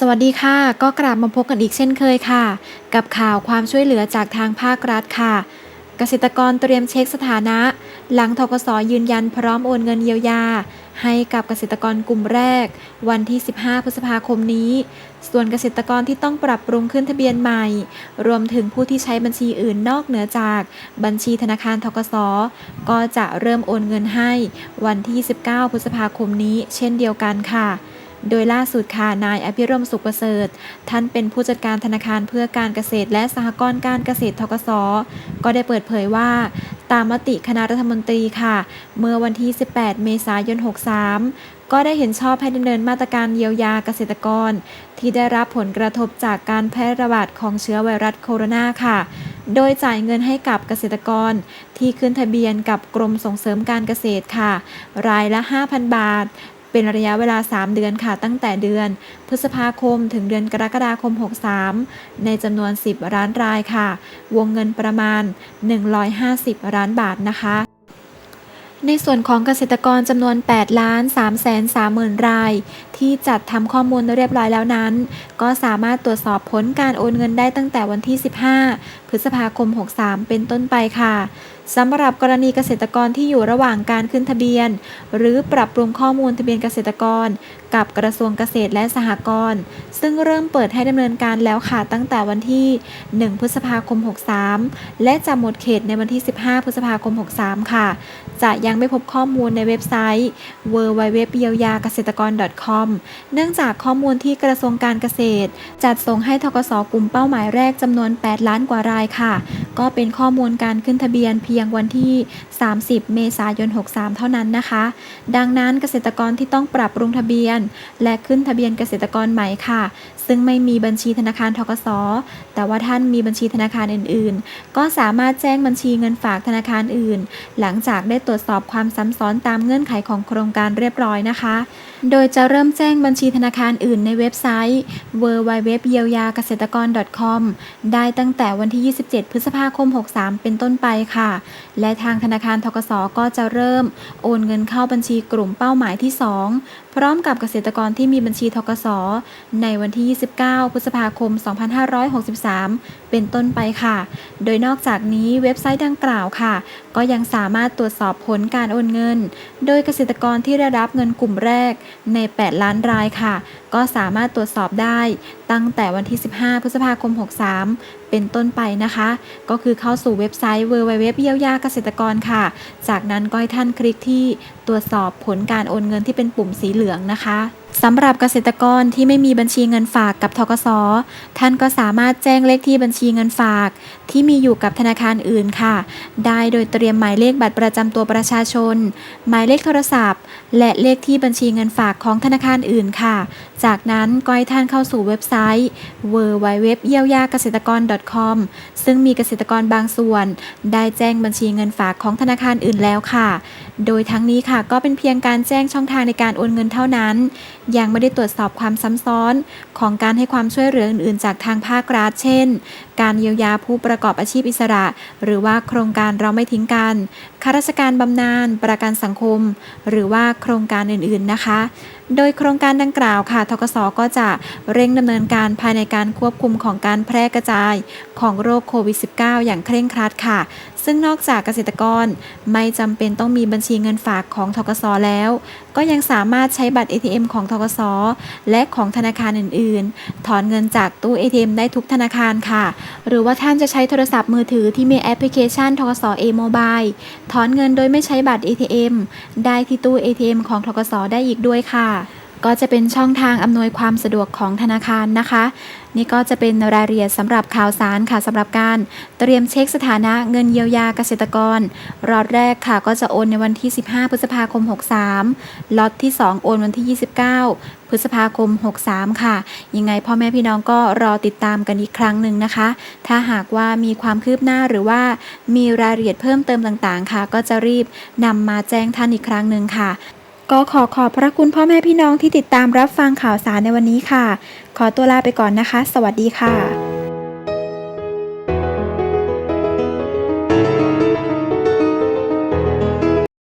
สวัสดีค่ะ ก็กลับมาพบกันอีกเช่นเคยค่ะ กับข่าวความช่วยเหลือจากทางภาครัฐค่ะ เกษตรกรเตรียมเช็คสถานะ หลังทกสยืนยันพร้อมโอนเงินเยียวยา ให้กับเกษตรกรกลุ่มแรก วันที่ 15 พฤษภาคมนี้ ส่วนเกษตรกรที่ต้องปรับปรุงขึ้นทะเบียนใหม่ รวมถึงผู้ที่ใช้บัญชีอื่นนอกเหนือจากบัญชีธนาคารทกสก็จะเริ่มโอนเงินให้ วันที่ 19 พฤษภาคมนี้ เช่นเดียวกันค่ะ โดยล่าสุดค่ะนายอภิรมสุขประเสริฐ ท่านเป็นผู้จัดการธนาคารเพื่อการเกษตร และสหกรณ์การเกษตรทกสก็ได้เปิดเผยว่า ตามมติคณะรัฐมนตรีค่ะ เมื่อวันที่ 18 เมษายน 63 ก็ได้เห็นชอบให้ดำเนินมาตรการเยียวยาเกษตรกร ที่ได้รับผลกระทบจากการแพร่ระบาดของเชื้อไวรัสโคโรนาค่ะโดยจ่ายเงินให้กับเกษตรกร ที่ขึ้นทะเบียนกับกรมส่งเสริมการเกษตรค่ะ รายละ 5,000 บาท เป็นระยะเวลา 3 เดือนค่ะ ตั้งแต่เดือน พฤษภาคมถึงเดือนกรกฎาคม 63 ในจำนวน 10 ล้านรายค่ะ วงเงินประมาณ 150 ล้านบาทนะคะ ในส่วนของเกษตรกรจำนวน8ล้าน3แสน3หมื่นราย ที่จัดทำข้อมูลเรียบร้อยแล้วนั้น ก็สามารถตรวจสอบผลการโอนเงินได้ตั้งแต่วันที่ 15 พฤษภาคม 63 เป็นต้นไปค่ะสำหรับกรณีเกษตรกรที่อยู่ระหว่างการขึ้นทะเบียน หรือปรับปรุงข้อมูลทะเบียนเกษตรกร กับกระทรวงเกษตรและสหกรณ์ซึ่งเริ่มเปิดให้ดำเนินการแล้วค่ะตั้งแต่วันที่ 1 พฤษภาคม 63 และจะหมดเขตในวันที่ 15 พฤษภาคม 63 ค่ะ จะยังไม่พบข้อมูลในเว็บไซต์ w w w เยียวยาเกษตรกร .com เนื่องจากข้อมูลที่กระทรวงการเกษตร จัดส่งให้ทกสกลุ่มเป้าหมายแรกจำนวน 8 ล้านกว่ารายค่ะ ก็เป็นข้อมูลการขึ้นทะเบียนเพียงวันที่ 30 เมษายน 63 เท่านั้นนะคะ ดังนั้นเกษตรกรที่ต้องปรับปรุงทะเบียน และขึ้นทะเบียนเกษตรกรใหม่ค่ะ ซึ่งไม่มีบัญชีธนาคารทกสแต่ว่าท่านมีบัญชีธนาคารอื่น ๆ ก็สามารถแจ้งบัญชีเงินฝากธนาคารอื่น หลังจากได้ตรวจสอบอบความซ้ำซ้อนตามเงื่อนไขของโครงการเรียบร้อยนะคะ โดยจะเริ่มแจ้งบัญชีธนาคารอื่นในเว็บไซต์ w w w เยียวยาเกษตรกร .com ได้ตั้งแต่วันที่ 27 พฤษภาคม 63 เป็นต้นไปค่ะ และทางธนาคารทกสก็จะเริ่ม โอนเงินเข้าบัญชีกลุ่มเป้าหมายที่ 2 พร้อมกับเกษตรกรที่มีบัญชีทกสในวันที่ 29 พฤษภาคม 2563 เป็นต้นไปค่ะ โดยนอกจากนี้เว็บไซต์ดังกล่าวค่ะ ก็ยังสามารถตรวจสอบผลการโอนเงิน โดยเกษตรกรที่ได้รับเงินกลุ่มแรกใน 8 ล้านรายค่ะ ก็สามารถตรวจสอบได้ตั้งแต่วันที่ 15 พฤษภาคม 63 เป็นต้นไปนะคะ ก็คือเข้าสู่เว็บไซต์ www เยียวยาเกษตรกรค่ะ จากนั้นก็ให้ท่านคลิกที่ตรวจสอบผลการโอนเงินที่เป็นปุ่มสีเหลืองนะคะสำหรับเกษตรกรที่ไม่มีบัญชีเงินฝากกับทกสท่านก็สามารถแจ้งเลขที่บัญชีเงินฝาก ที่มีอยู่กับธนาคารอื่นค่ะ ได้โดยเตรียมหมายเลขบัตรประจำตัวประชาชน หมายเลขโทรศัพท์ และเลขที่บัญชีเงินฝากของธนาคารอื่นค่ะ จากนั้นก็ให้ท่านเข้าสู่เว็บไซต์ w w w เยียวยาเกษตรกร .com ซึ่งมีเกษตรกรบางส่วน ได้แจ้งบัญชีเงินฝากของธนาคารอื่นแล้วค่ะ โดยทั้งนี้ค่ะก็เป็นเพียงการแจ้งช่องทางในการโอนเงินเท่านั้น ยังไม่ได้ตรวจสอบความซ้ำซ้อน ของการให้ความช่วยเหลืออื่นๆ จากทางภาครัฐเช่น การเยียวยาผู้ประกอบอาชีพอิสระ หรือว่าโครงการเราไม่ทิ้งกันข้าราชการบำนาญประกันสังคม หรือว่าโครงการอื่นๆนะคะ โดยโครงการดังกล่าวค่ะทกสก็จะเร่งดำเนินการภายในการควบคุมของการแพร่กระจายของโรคโควิด -19 อย่างเคร่งครัดค่ะ ซึ่งนอกจากเกษตรกรไม่จำเป็นต้องมีบัญชีเงินฝากของทกสแล้ว ก็ยังสามารถใช้บัตร ATM ของทกสและของธนาคารอื่น ๆ ถอนเงินจากตู้ ATM ได้ทุกธนาคารค่ะ หรือว่าท่านจะใช้โทรศัพท์มือถือที่มีแอปพลิเคชันทกส A Mobile ถอนเงินโดยไม่ใช้บัตร ATM ได้ที่ตู้ ATM ของทกสได้อีกด้วยค่ะ ก็จะเป็นช่องทางอำนวยความสะดวกของธนาคารนะคะ นี่ก็จะเป็นรายละเอียดสำหรับข่าวสารค่ะสำหรับการเตรียมเช็คสถานะเงินเยียวยาเกษตรกร รอดแรกค่ะก็จะโอนในวันที่ 15 พฤษภาคม 63 ล็อตที่ 2 โอนวันที่ 29 พฤษภาคม 63 ค่ะ ยังไงพ่อแม่พี่น้องก็รอติดตามกันอีกครั้งหนึ่งนะคะ ถ้าหากว่ามีความคืบหน้าหรือว่ามีรายละเอียดเพิ่มเติมต่างๆ ค่ะ ก็จะรีบนำมาแจ้งท่านอีกครั้งหนึ่งค่ะ ก็ขอขอบพระคุณพ่อแม่พี่น้องที่ติดตามรับฟังข่าวสารในวันนี้ค่ะ ขอตัวลาไปก่อนนะคะ สวัสดีค่ะ